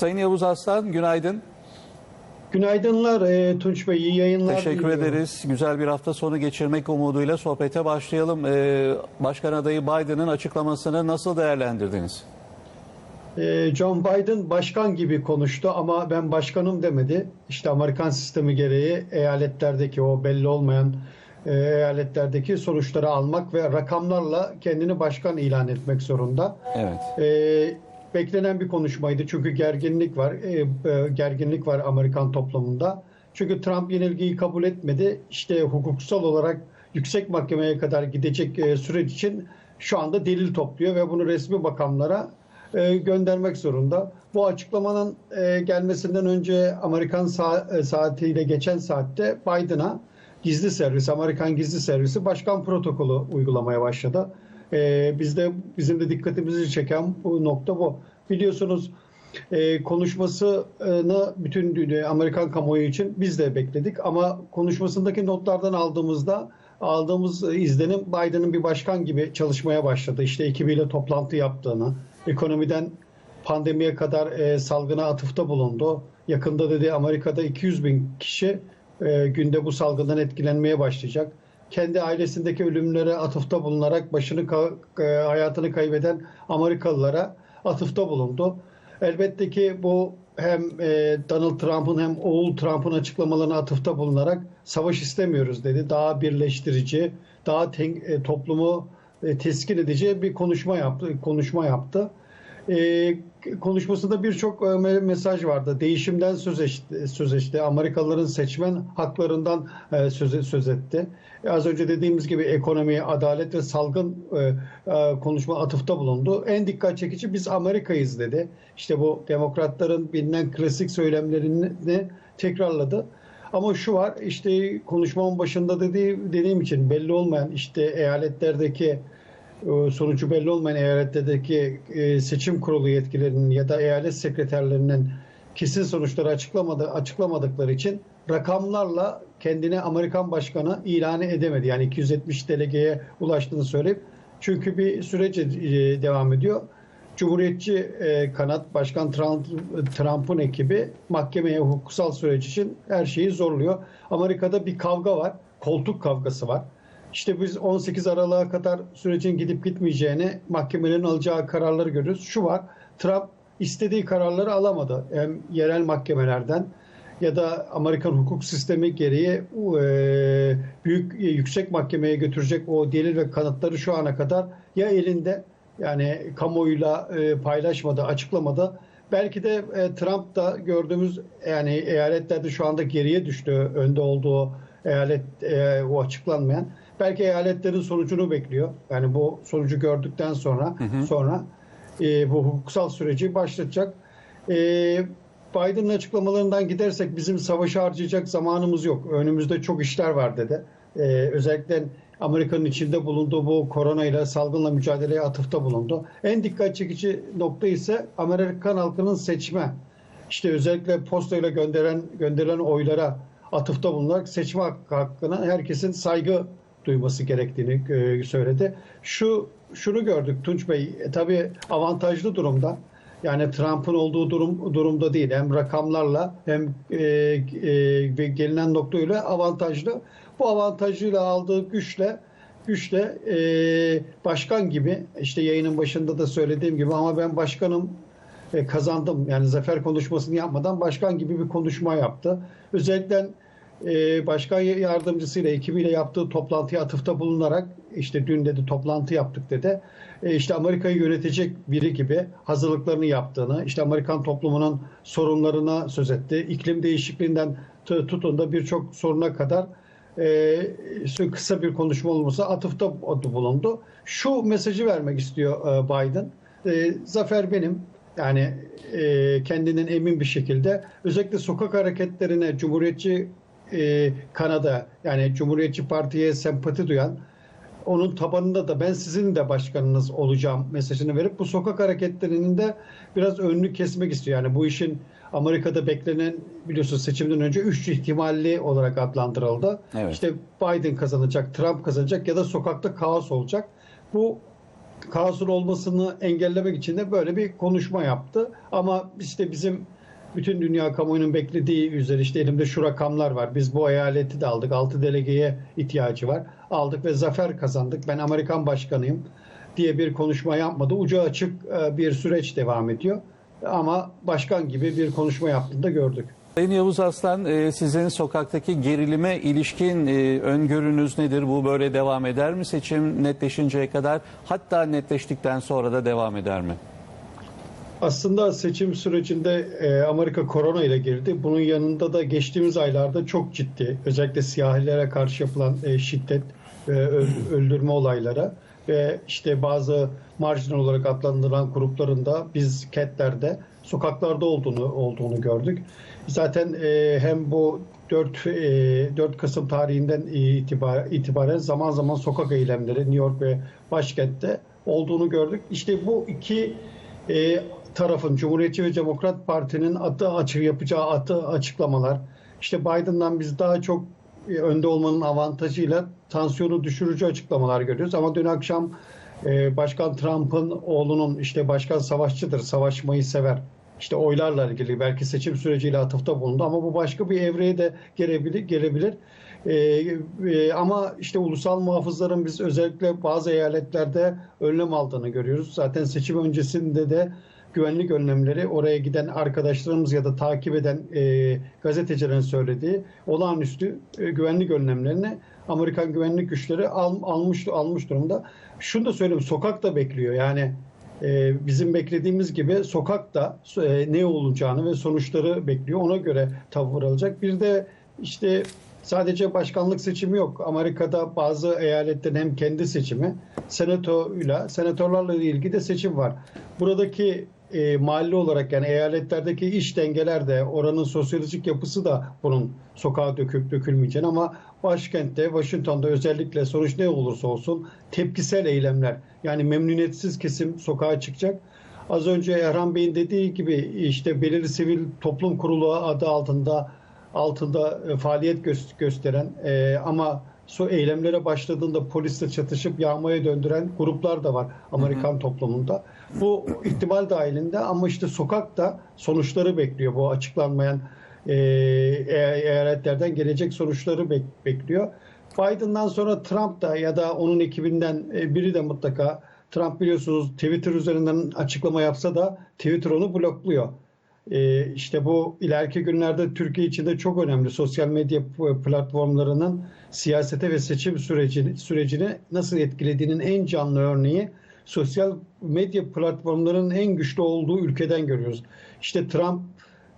Sayın Yavuz Aslan günaydın. Günaydınlar e, Tunç Bey, iyi yayınlar Teşekkür diliyorum. ederiz. Güzel bir hafta sonu geçirmek umuduyla sohbete başlayalım. Ee, Başkan adayı Biden'ın açıklamasını nasıl değerlendirdiniz? E, John Biden başkan gibi konuştu ama ben başkanım demedi. İşte Amerikan sistemi gereği eyaletlerdeki o belli olmayan e, eyaletlerdeki sonuçları almak ve rakamlarla kendini başkan ilan etmek zorunda. Evet. E, beklenen bir konuşmaydı çünkü gerginlik var. E, e, gerginlik var Amerikan toplumunda. Çünkü Trump yenilgiyi kabul etmedi. İşte hukuksal olarak yüksek mahkemeye kadar gidecek e, süreç için şu anda delil topluyor ve bunu resmi makamlara e, göndermek zorunda. Bu açıklamanın e, gelmesinden önce Amerikan sa- e, saatiyle geçen saatte Biden'a gizli servis, Amerikan gizli servisi başkan protokolü uygulamaya başladı. E, bizde bizim de dikkatimizi çeken bu nokta bu. Biliyorsunuz e, konuşmasını bütün dünya, Amerikan kamuoyu için biz de bekledik ama konuşmasındaki notlardan aldığımızda aldığımız e, izlenim Biden'ın bir başkan gibi çalışmaya başladı. İşte ekibiyle toplantı yaptığını, ekonomiden pandemiye kadar e, salgına atıfta bulundu. Yakında dedi Amerika'da 200 bin kişi e, günde bu salgından etkilenmeye başlayacak. Kendi ailesindeki ölümlere atıfta bulunarak başını e, hayatını kaybeden Amerikalılara atıfta bulundu. Elbette ki bu hem e, Donald Trump'ın hem oğul Trump'ın açıklamalarına atıfta bulunarak savaş istemiyoruz dedi. Daha birleştirici, daha ten- e, toplumu teskin edici bir konuşma yaptı. Konuşma yaptı. E, konuşmasında birçok e, me- mesaj vardı. Değişimden söz etti, söz etti. Amerikalıların seçmen haklarından e, söz, söz etti. Az önce dediğimiz gibi ekonomi, adalet ve salgın e, konuşma atıfta bulundu. En dikkat çekici biz Amerika'yız dedi. İşte bu demokratların bilinen klasik söylemlerini tekrarladı. Ama şu var işte konuşmamın başında dediği, dediğim için belli olmayan işte eyaletlerdeki sonucu belli olmayan eyaletlerdeki e, seçim kurulu yetkilerinin ya da eyalet sekreterlerinin kesin sonuçları açıklamadı, açıklamadıkları için rakamlarla kendini Amerikan başkanı ilan edemedi. Yani 270 delegeye ulaştığını söyleyip çünkü bir süreç e, devam ediyor. Cumhuriyetçi e, kanat Başkan Trump, Trump'ın ekibi mahkemeye hukuksal süreç için her şeyi zorluyor. Amerika'da bir kavga var. Koltuk kavgası var. İşte biz 18 Aralık'a kadar sürecin gidip gitmeyeceğini mahkemelerin alacağı kararları görüyoruz. Şu var. Trump istediği kararları alamadı. Hem yerel mahkemelerden ya da Amerikan hukuk sistemi gereği e, büyük e, yüksek mahkemeye götürecek o delil ve kanıtları şu ana kadar ya elinde yani kamuoyuyla e, paylaşmadı, açıklamadı. Belki de e, Trump da gördüğümüz yani eyaletlerde şu anda geriye düştü önde olduğu eyalet e, o açıklanmayan. Belki eyaletlerin sonucunu bekliyor. Yani bu sonucu gördükten sonra sonra e, bu hukuksal süreci başlatacak. E, Biden'ın açıklamalarından gidersek bizim savaşı harcayacak zamanımız yok. Önümüzde çok işler var dedi. E, özellikle Amerika'nın içinde bulunduğu bu korona ile salgınla mücadeleye atıfta bulundu. En dikkat çekici nokta ise Amerikan halkının seçme. İşte özellikle postayla gönderen gönderilen oylara atıfta bulunarak seçme hakkı- hakkına herkesin saygı duyması gerektiğini e, söyledi. Şu şunu gördük Tunç Bey, e, tabii avantajlı durumda. Yani Trump'ın olduğu durum durumda değil. Hem rakamlarla hem e, e, gelinen noktayla avantajlı. Bu avantajıyla aldığı güçle güçle e, başkan gibi işte yayının başında da söylediğim gibi ama ben başkanım e, kazandım. Yani zafer konuşmasını yapmadan başkan gibi bir konuşma yaptı. Özellikle e, başkan yardımcısıyla ekibiyle yaptığı toplantıya atıfta bulunarak işte dün dedi toplantı yaptık dedi. E, işte Amerika'yı yönetecek biri gibi hazırlıklarını yaptığını, işte Amerikan toplumunun sorunlarına söz etti. İklim değişikliğinden tutun da birçok soruna kadar e, kısa bir konuşma olması atıfta bulundu. Şu mesajı vermek istiyor e, Biden. E, zafer benim. Yani e, kendinden emin bir şekilde özellikle sokak hareketlerine Cumhuriyetçi e, Kanada yani Cumhuriyetçi Parti'ye sempati duyan onun tabanında da ben sizin de başkanınız olacağım mesajını verip bu sokak hareketlerinin de biraz önünü kesmek istiyor. Yani bu işin Amerika'da beklenen biliyorsunuz seçimden önce üç ihtimalli olarak adlandırıldı. Evet. İşte Biden kazanacak, Trump kazanacak ya da sokakta kaos olacak. Bu kaosun olmasını engellemek için de böyle bir konuşma yaptı. Ama işte bizim bütün dünya kamuoyunun beklediği üzere işte elimde şu rakamlar var. Biz bu eyaleti de aldık. 6 delegeye ihtiyacı var. Aldık ve zafer kazandık. Ben Amerikan başkanıyım diye bir konuşma yapmadı. Ucu açık e, bir süreç devam ediyor. Ama başkan gibi bir konuşma yaptığını da gördük. Sayın Yavuz Aslan, e, sizin sokaktaki gerilime ilişkin e, öngörünüz nedir? Bu böyle devam eder mi seçim netleşinceye kadar? Hatta netleştikten sonra da devam eder mi? Aslında seçim sürecinde e, Amerika korona ile girdi. Bunun yanında da geçtiğimiz aylarda çok ciddi, özellikle siyahilere karşı yapılan e, şiddet ve öl- öldürme olaylara ve işte bazı marjinal olarak adlandırılan grupların da biz kentlerde, sokaklarda olduğunu olduğunu gördük. Zaten e, hem bu 4 e, 4 Kasım tarihinden itibar, itibaren zaman zaman sokak eylemleri New York ve başkentte olduğunu gördük. İşte bu iki tarafın Cumhuriyetçi ve Demokrat Parti'nin adı açık yapacağı adı açıklamalar. İşte Biden'dan biz daha çok e, önde olmanın avantajıyla tansiyonu düşürücü açıklamalar görüyoruz. Ama dün akşam e, Başkan Trump'ın oğlunun işte başkan savaşçıdır, savaşmayı sever. İşte oylarla ilgili belki seçim süreciyle atıfta bulundu ama bu başka bir evreye de gelebilir. gelebilir. E, e, ama işte ulusal muhafızların biz özellikle bazı eyaletlerde önlem aldığını görüyoruz. Zaten seçim öncesinde de güvenlik önlemleri oraya giden arkadaşlarımız ya da takip eden e, gazetecilerin söylediği olağanüstü e, güvenlik önlemlerini Amerikan güvenlik güçleri al, almış almış durumda. Şunu da söyleyeyim sokak da bekliyor. Yani e, bizim beklediğimiz gibi sokakta e, ne olacağını ve sonuçları bekliyor. Ona göre tavır alacak. Bir de işte sadece başkanlık seçimi yok. Amerika'da bazı eyaletlerin hem kendi seçimi, senatoyla, senatörlerle ilgili de seçim var. Buradaki e, mahalle olarak yani eyaletlerdeki iş dengeler de oranın sosyolojik yapısı da bunun sokağa döküp dökülmeyeceğini ama başkentte Washington'da özellikle sonuç ne olursa olsun tepkisel eylemler yani memnuniyetsiz kesim sokağa çıkacak. Az önce Erhan Bey'in dediği gibi işte belirli sivil toplum kurulu adı altında altında e, faaliyet gö- gösteren e, ama su eylemlere başladığında polisle çatışıp yağmaya döndüren gruplar da var Amerikan toplumunda. Bu ihtimal dahilinde ama işte sokakta sonuçları bekliyor bu açıklanmayan e, e- eyaletlerden gelecek sonuçları bek- bekliyor. Biden'dan sonra Trump da ya da onun ekibinden e, biri de mutlaka Trump biliyorsunuz Twitter üzerinden açıklama yapsa da Twitter onu blokluyor. Ee, işte bu ileriki günlerde Türkiye için de çok önemli sosyal medya platformlarının siyasete ve seçim sürecini, sürecini nasıl etkilediğinin en canlı örneği sosyal medya platformlarının en güçlü olduğu ülkeden görüyoruz. İşte Trump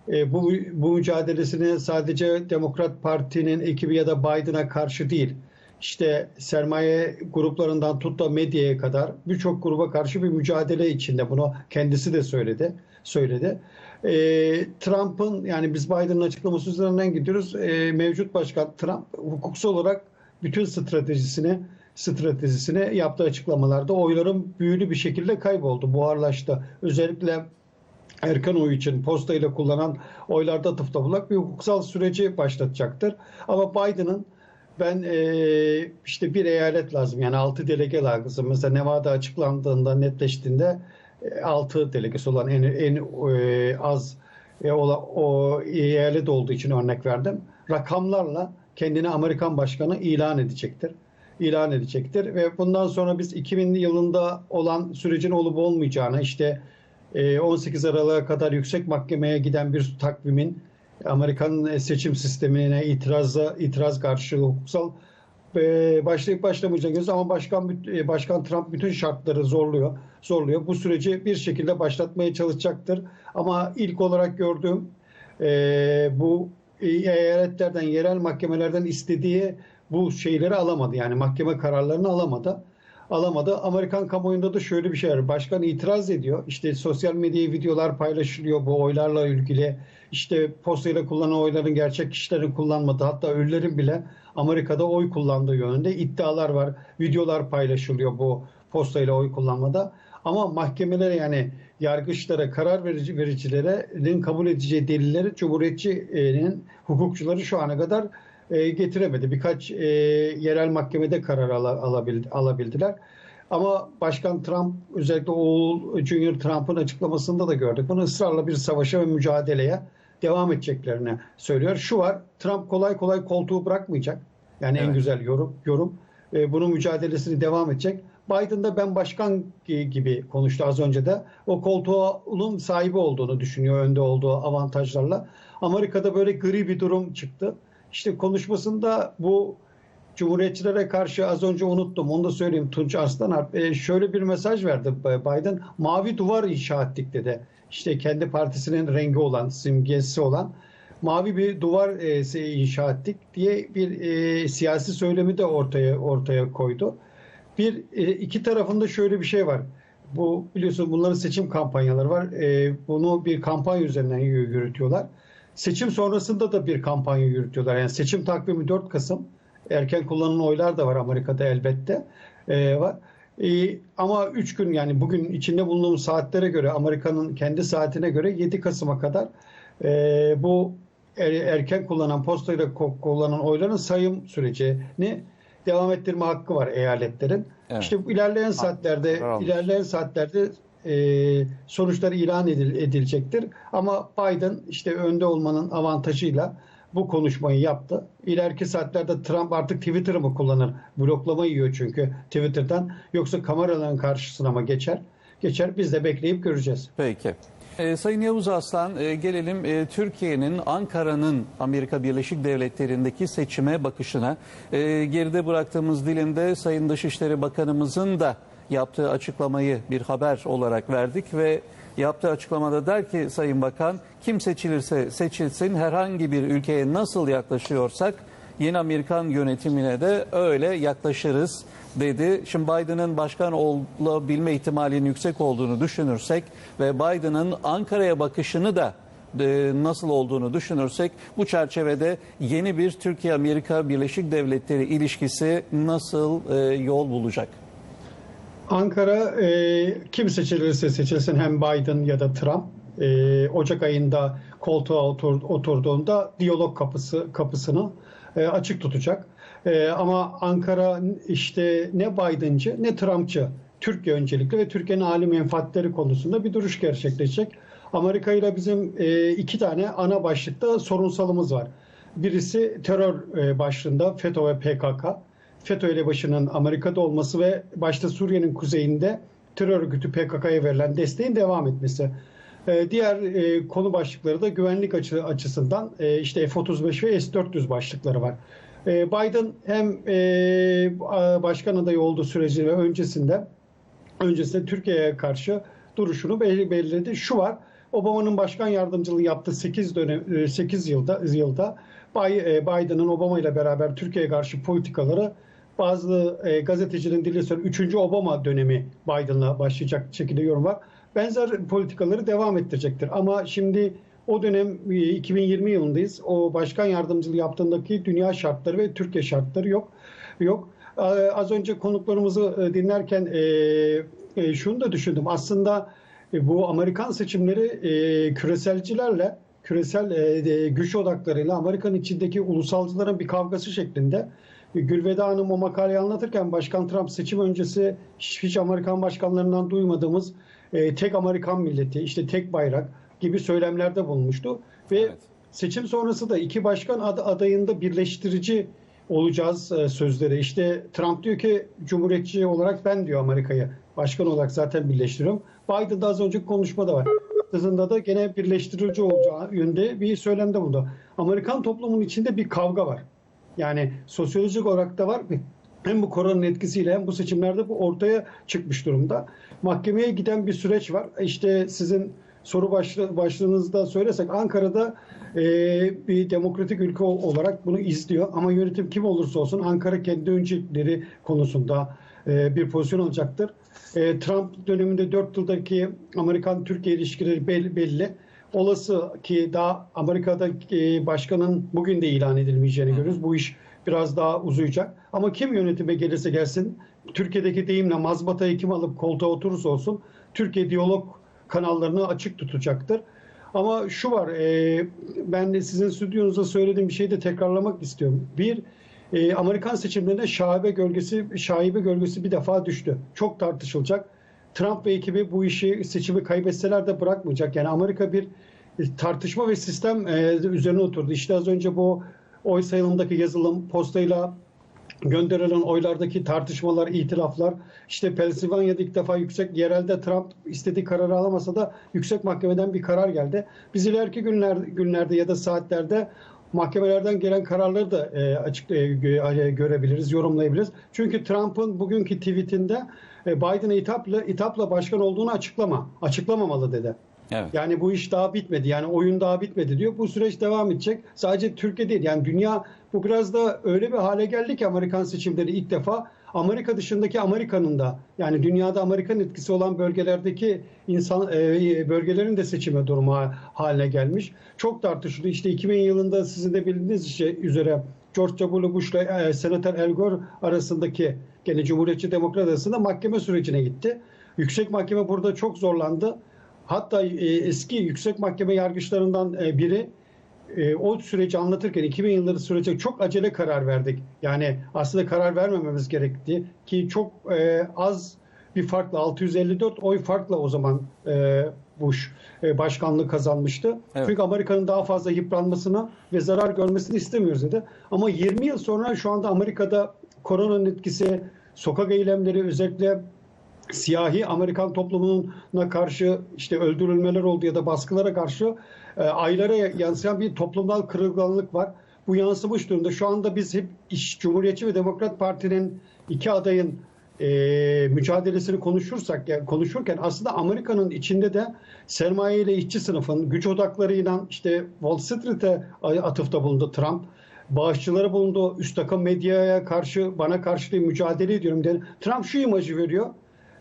e, bu, bu mücadelesini sadece Demokrat Parti'nin ekibi ya da Biden'a karşı değil, işte sermaye gruplarından tut da medyaya kadar birçok gruba karşı bir mücadele içinde bunu kendisi de söyledi. söyledi. E, Trump'ın yani biz Biden'ın açıklaması üzerinden gidiyoruz. E, mevcut başkan Trump hukuksal olarak bütün stratejisini stratejisini yaptığı açıklamalarda oyların büyülü bir şekilde kayboldu, buharlaştı. Özellikle erken oy için postayla kullanan oylarda atıfta bulak bir hukuksal süreci başlatacaktır. Ama Biden'ın ben e, işte bir eyalet lazım yani 6 delege lazım. Mesela Nevada açıklandığında netleştiğinde 6 delegesi olan en, en e, az e, o, o eyalet olduğu için örnek verdim. Rakamlarla kendini Amerikan başkanı ilan edecektir. İlan edecektir ve bundan sonra biz 2000'li yılında olan sürecin olup olmayacağını işte e, 18 Aralık'a kadar yüksek mahkemeye giden bir takvimin Amerikan seçim sistemine itiraza itiraz karşılığı hukuksal e, başlayıp başlamayacağını görüyoruz ama başkan e, başkan Trump bütün şartları zorluyor. Zorluyor. Bu süreci bir şekilde başlatmaya çalışacaktır. Ama ilk olarak gördüğüm e, bu eyaletlerden, yerel mahkemelerden istediği bu şeyleri alamadı. Yani mahkeme kararlarını alamadı alamadı. Amerikan kamuoyunda da şöyle bir şey var. Başkan itiraz ediyor. İşte sosyal medyaya videolar paylaşılıyor bu oylarla ilgili. İşte postayla kullanılan oyların gerçek kişilerin kullanmadığı hatta ölülerin bile Amerika'da oy kullandığı yönünde iddialar var. Videolar paylaşılıyor bu postayla oy kullanmada. Ama mahkemelere yani yargıçlara, karar verici vericilerin kabul edeceği delilleri Cumhuriyetçinin hukukçuları şu ana kadar e, getiremedi. Birkaç e, yerel mahkemede karar ala, alabildiler. Ama Başkan Trump özellikle oğul Junior Trump'ın açıklamasında da gördük. Bunu ısrarla bir savaşa ve mücadeleye devam edeceklerini söylüyor. Şu var Trump kolay kolay koltuğu bırakmayacak. Yani en Evet. güzel yorum. yorum. E, bunun mücadelesini devam edecek. Biden da ben başkan gi- gibi konuştu az önce de. O koltuğun sahibi olduğunu düşünüyor önde olduğu avantajlarla. Amerika'da böyle gri bir durum çıktı. İşte konuşmasında bu Cumhuriyetçilere karşı az önce unuttum. Onu da söyleyeyim Tunç Arslanalp. E, şöyle bir mesaj verdi Biden. Mavi duvar inşa ettik dedi. İşte kendi partisinin rengi olan, simgesi olan mavi bir duvar e, inşa ettik diye bir e, siyasi söylemi de ortaya ortaya koydu. Bir e, iki tarafında şöyle bir şey var. Bu biliyorsun bunların seçim kampanyaları var. Bunu bir kampanya üzerinden yürütüyorlar. Seçim sonrasında da bir kampanya yürütüyorlar. Yani seçim takvimi 4 Kasım. Erken kullanılan oylar da var Amerika'da elbette. E, var. E, ama 3 gün yani bugün içinde bulunduğumuz saatlere göre Amerika'nın kendi saatine göre 7 Kasım'a kadar e, bu er- erken kullanan postayla kullanan oyların sayım sürecini devam ettirme hakkı var eyaletlerin. Evet. İşte ilerleyen saatlerde Bravo. ilerleyen saatlerde e, sonuçları ilan edil- edilecektir. Ama Biden işte önde olmanın avantajıyla bu konuşmayı yaptı. İleriki saatlerde Trump artık Twitter'ı mı kullanır? Bloklama yiyor çünkü Twitter'dan. Yoksa kameraların karşısına mı geçer? Geçer. Biz de bekleyip göreceğiz. Peki. Ee, Sayın Yavuz Aslan e, gelelim e, Türkiye'nin Ankara'nın Amerika Birleşik Devletleri'ndeki seçime bakışına. E, geride bıraktığımız dilinde Sayın Dışişleri Bakanımızın da yaptığı açıklamayı bir haber olarak verdik ve yaptığı açıklamada der ki Sayın Bakan kim seçilirse seçilsin herhangi bir ülkeye nasıl yaklaşıyorsak yeni Amerikan yönetimine de öyle yaklaşırız dedi. Şimdi Biden'ın başkan olabilme ihtimalinin yüksek olduğunu düşünürsek ve Biden'ın Ankara'ya bakışını da e, nasıl olduğunu düşünürsek bu çerçevede yeni bir Türkiye-Amerika Birleşik Devletleri ilişkisi nasıl e, yol bulacak? Ankara e, kim seçilirse seçilsin hem Biden ya da Trump e, Ocak ayında koltuğa otur, oturduğunda diyalog kapısı kapısını e, açık tutacak. E, ama Ankara işte ne Biden'cı ne Trump'çı Türkiye öncelikli ve Türkiye'nin hali menfaatleri konusunda bir duruş gerçekleşecek. Amerika ile bizim e, iki tane ana başlıkta sorunsalımız var. Birisi terör e, başlığında FETÖ ve PKK. FETÖ elebaşının Amerika'da olması ve başta Suriye'nin kuzeyinde terör örgütü PKK'ya verilen desteğin devam etmesi. Ee, Diğer e, konu başlıkları da güvenlik açı, açısından e, işte F-35 ve S-400 başlıkları var. E, Biden hem başkan adayı olduğu süreci ve öncesinde öncesinde Türkiye'ye karşı duruşunu belirledi. Şu var. Obama'nın başkan yardımcılığı yaptığı 8 dönem 8 yılda yılda Biden'ın Obama ile beraber Türkiye'ye karşı politikaları bazı e, gazetecinin diliyle söylüyor 3. Obama dönemi Biden'la başlayacak şekilde yorum var. Benzer politikaları devam ettirecektir. Ama şimdi o dönem e, 2020 yılındayız. O başkan yardımcılığı yaptığındaki dünya şartları ve Türkiye şartları yok. Yok. Az önce konuklarımızı e, dinlerken e, e, şunu da düşündüm. Aslında e, bu Amerikan seçimleri e, küreselcilerle, küresel e, güç odaklarıyla Amerika'nın içindeki ulusalcıların bir kavgası şeklinde. Gülveda Hanım o makaleyi anlatırken Başkan Trump seçim öncesi hiç, Amerikan başkanlarından duymadığımız e, tek Amerikan milleti, işte tek bayrak gibi söylemlerde bulunmuştu. Ve Evet. seçim sonrası da iki başkan ad- adayında birleştirici olacağız e, sözleri. İşte Trump diyor ki Cumhuriyetçi olarak ben diyor Amerika'yı başkan olarak zaten birleştiriyorum. Biden da az önceki konuşmada var. Hızında da gene birleştirici olacağı yönde bir söylemde bulundu. Amerikan toplumunun içinde bir kavga var. Yani sosyolojik olarak da var. Hem bu koronanın etkisiyle hem bu seçimlerde bu ortaya çıkmış durumda. Mahkemeye giden bir süreç var. İşte sizin soru başlı, başlığınızda söylesek Ankara'da e, bir demokratik ülke ol- olarak bunu izliyor. Ama yönetim kim olursa olsun Ankara kendi öncelikleri konusunda e, bir pozisyon alacaktır. E, Trump döneminde 4 yıldaki Amerikan-Türkiye ilişkileri belli. belli. Olası ki daha Amerika'da e, başkanın bugün de ilan edilmeyeceğini görüyoruz. Bu iş biraz daha uzayacak. Ama kim yönetime gelirse gelsin Türkiye'deki deyimle mazbatayı kim alıp koltuğa oturursa olsun Türkiye diyalog kanallarını açık tutacaktır. Ama şu var, e, ben de sizin stüdyonuzda söylediğim bir şeyi de tekrarlamak istiyorum. Bir, e, Amerikan seçimlerinde şaibe gölgesi şaibe gölgesi bir defa düştü. Çok tartışılacak. Trump ve ekibi bu işi seçimi kaybetseler de bırakmayacak. Yani Amerika bir e, tartışma ve sistem e, üzerine oturdu. İşte az önce bu oy sayılımındaki yazılım postayla gönderilen oylardaki tartışmalar, itiraflar. İşte Pensilvanya'da ilk defa yüksek yerelde Trump istediği kararı alamasa da yüksek mahkemeden bir karar geldi. Biz ileriki günler, günlerde ya da saatlerde mahkemelerden gelen kararları da e, açık e, gö- görebiliriz, yorumlayabiliriz. Çünkü Trump'ın bugünkü tweetinde Biden'a hitapla, hitapla başkan olduğunu açıklama, açıklamamalı dedi. Evet. Yani bu iş daha bitmedi. Yani oyun daha bitmedi diyor. Bu süreç devam edecek. Sadece Türkiye değil. Yani dünya bu biraz da öyle bir hale geldi ki Amerikan seçimleri ilk defa Amerika dışındaki Amerika'nın da yani dünyada Amerikan etkisi olan bölgelerdeki insan e, bölgelerin de seçime durumu ha- haline gelmiş. Çok tartışıldı. İşte 2000 yılında sizin de bildiğiniz şey üzere George W. Bush ile Senatör Al Gore arasındaki gene Cumhuriyetçi Demokrat arasında mahkeme sürecine gitti. Yüksek Mahkeme burada çok zorlandı. Hatta e, eski yüksek mahkeme yargıçlarından e, biri e, o süreci anlatırken 2000 yılları sürece çok acele karar verdik. Yani aslında karar vermememiz gerekti ki çok e, az bir farkla 654 oy farkla o zaman e, Bush e, başkanlığı kazanmıştı. Evet. Çünkü Amerika'nın daha fazla yıpranmasını ve zarar görmesini istemiyoruz dedi. Ama 20 yıl sonra şu anda Amerika'da koronanın etkisi, sokak eylemleri özellikle siyahi Amerikan toplumuna karşı işte öldürülmeler oldu ya da baskılara karşı e, aylara yansıyan bir toplumsal kırılganlık var. Bu yansımış durumda. Şu anda biz hep iş, Cumhuriyetçi ve Demokrat Parti'nin iki adayın e, mücadelesini konuşursak yani konuşurken aslında Amerika'nın içinde de sermaye ile işçi sınıfın güç odaklarıyla işte Wall Street'e atıfta bulundu Trump bağışçıları bulundu. Üst takım medyaya karşı bana karşı diye mücadele ediyorum dedi. Trump şu imajı veriyor.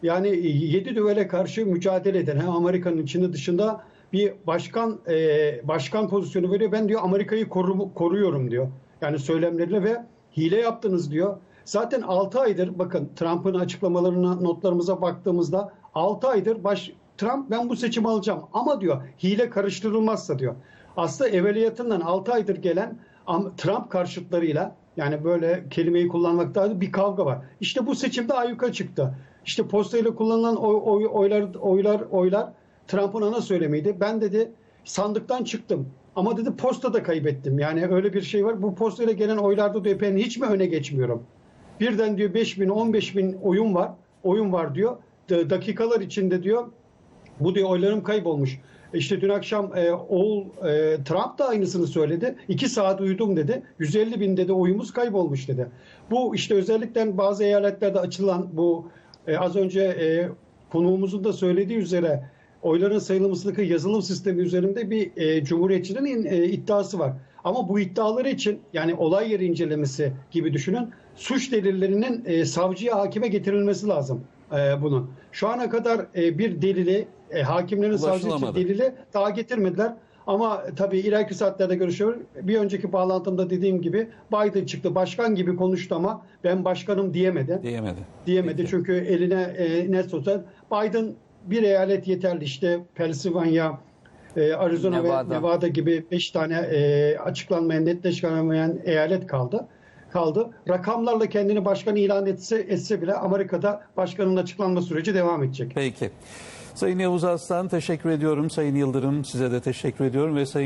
Yani yedi düvele karşı mücadele eden hem Amerika'nın içinde dışında bir başkan e, başkan pozisyonu veriyor. Ben diyor Amerika'yı koru- koruyorum diyor. Yani söylemleriyle ve hile yaptınız diyor. Zaten 6 aydır bakın Trump'ın açıklamalarına notlarımıza baktığımızda 6 aydır baş Trump ben bu seçimi alacağım ama diyor hile karıştırılmazsa diyor. Aslında evveliyatından 6 aydır gelen Trump karşıtlarıyla yani böyle kelimeyi kullanmakta bir kavga var. İşte bu seçimde ayyuka çıktı. İşte postayla kullanılan oy, oy- oylar oylar oylar Trump'ın ana söylemiydi. Ben dedi sandıktan çıktım. Ama dedi postada kaybettim. Yani öyle bir şey var. Bu postayla gelen oylarda diyor ben hiç mi öne geçmiyorum? Birden diyor 5 bin 15 bin oyun var. Oyun var diyor. Dakikalar içinde diyor bu diyor oylarım kaybolmuş. İşte dün akşam e, oğul e, Trump da aynısını söyledi. İki saat uyudum dedi. 150 bin dedi oyumuz kaybolmuş dedi. Bu işte özellikle bazı eyaletlerde açılan bu e, az önce e, konuğumuzun da söylediği üzere oyların sayılmasındaki yazılım sistemi üzerinde bir e, cumhuriyetçinin e, iddiası var. Ama bu iddiaları için yani olay yeri incelemesi gibi düşünün suç delillerinin e, savcıya hakime getirilmesi lazım e, bunun. Şu ana kadar e, bir delili e, hakimlerin savcı için Ulaşılamadı. delili daha getirmediler. Ama tabii ileriki saatlerde görüşüyor. Bir önceki bağlantımda dediğim gibi Biden çıktı başkan gibi konuştu ama ben başkanım diyemedi Diyemedi. diyemedi. Peki. Çünkü eline e, ne sosyal Biden bir eyalet yeterli işte Pennsylvania, e, Arizona Nevada. ve Nevada gibi 5 tane e, açıklanmayan, netleştiremeyen eyalet kaldı. Kaldı. Rakamlarla kendini başkan ilan etse, etse bile Amerika'da başkanın açıklanma süreci devam edecek. Peki. Sayın Yavuz Aslan teşekkür ediyorum. Sayın Yıldırım size de teşekkür ediyorum ve Sayın